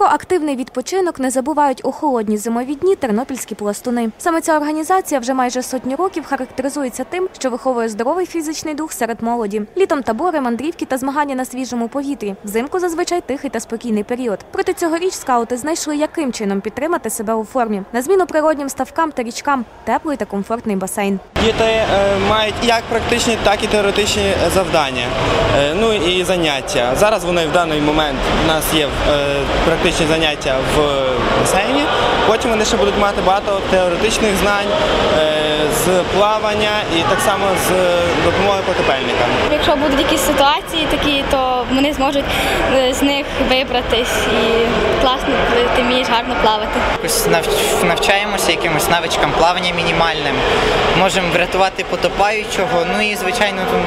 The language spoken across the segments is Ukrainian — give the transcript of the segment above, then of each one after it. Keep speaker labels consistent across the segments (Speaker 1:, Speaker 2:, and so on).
Speaker 1: Про активний відпочинок не забувають у холодні зимові дні тернопільські пластуни. Саме ця організація вже майже сотню років характеризується тим, що виховує здоровий фізичний дух серед молоді. Літом табори, мандрівки та змагання на свіжому повітрі. Взимку зазвичай тихий та спокійний період. Проте цьогоріч скаути знайшли, яким чином підтримати себе у формі. На зміну природнім ставкам та річкам теплий та комфортний басейн.
Speaker 2: Діти е, мають як практичні, так і теоретичні е, завдання. Е, ну і заняття. Зараз вони в даний момент у нас є е, практичні заняття в басейні. Потім вони ще будуть мати багато теоретичних знань е, з плавання і так само з допомогою потопельникам.
Speaker 3: Якщо будуть якісь ситуації такі, то вони зможуть е, з них вибратись і ти вмієш гарно плавати.
Speaker 4: Якось навчаємося якимось навичкам плавання мінімальним. Можемо врятувати потопаючого. Ну і звичайно, там,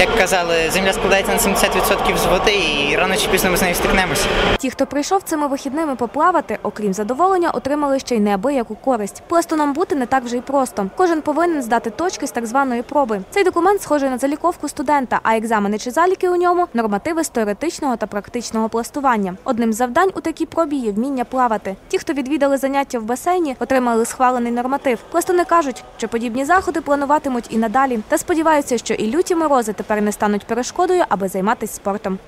Speaker 4: як казали, земля складається на 70% з води, і рано чи пізно ми з нею стикнемося.
Speaker 1: Ті, хто прийшов цими вихідними поплавати, окрім задоволення, отримали ще й неабияку користь. Пластуном бути не так вже й просто. Кожен повинен здати точки з так званої проби. Цей документ схожий на заліковку студента, а екзамени чи заліки у ньому нормативи з теоретичного та практичного пластування. Одним з завдань у такій пробі є вміння плавати. Ті, хто відвідали заняття в басейні, отримали схвалений норматив. Пластуни кажуть, що подібні заходи плануватимуть і надалі, та сподіваються, що і люті морози тепер не стануть перешкодою, аби займатися спортом.